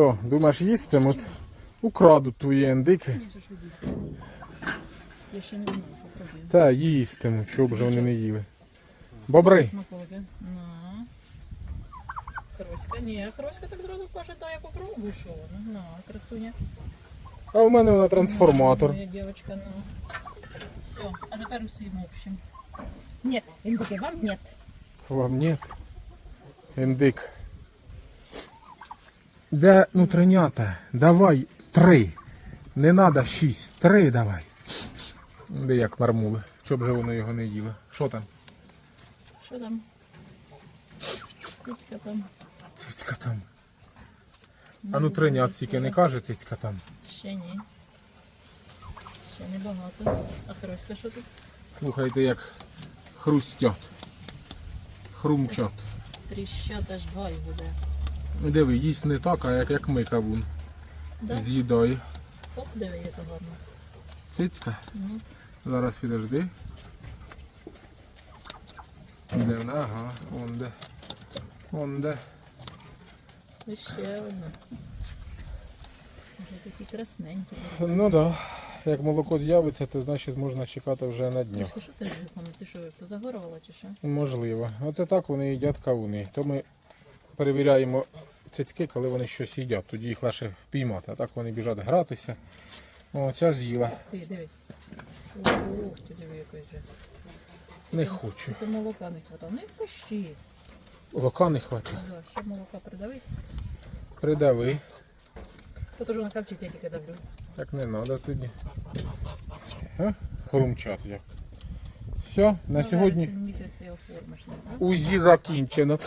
Що, думаєш, їстимуть? Украдуть твої індики. Я ще не попробую. Та їстимуть, щоб же вони не їли. Бобри. Кроська. Ні, кроська так зразу каже, дай я попробую, що вона. На, красуня. А у мене вона трансформатор. Моя девочка, ну. Все, а тепер усім общим. Нет, індики, вам нет. Вам нет. Індик. Де нутринята? Давай три. Не треба шість. Три давай. Де як мармули. Щоб же воно його не їло. Що там? Що там? Тітька там. Цицька там. А нутринят тільки не каже цицька там. Ще ні. Ще не багато. А кроська що тут? Слухайте, як хрустять. Хрумчать. Тріщат аж гай буде. Диви, їсть не так, а як, як ми кавун. Да? З'їдає. Оп, диви, яка гарна. Цицька. Ну, Зараз підожди. Де вона? Ага, он де. Он де. і ще одна. Вже такі красненькі. Ну так. Да. Як молоко з'явиться, то значить можна чекати вже на дню. Що ти? Ти що, позагорувала чи що? Можливо. Оце так вони їдять кавуни. То ми перевіряємо цицьки, коли вони щось їдять. Тоді їх легше впіймати. А так вони біжать гратися. О, ця з'їла. Ти диви. Ух, ти диви який же. Не хочу. Ти молока не хватало. Не пощі. Молока не хватить. Да, щоб молока. Придави. Тут уже на капчик я тільки давлю. Так не треба тоді. А? Хрумчат як. Все, на Ну, сьогодні. УЗІ закінчено.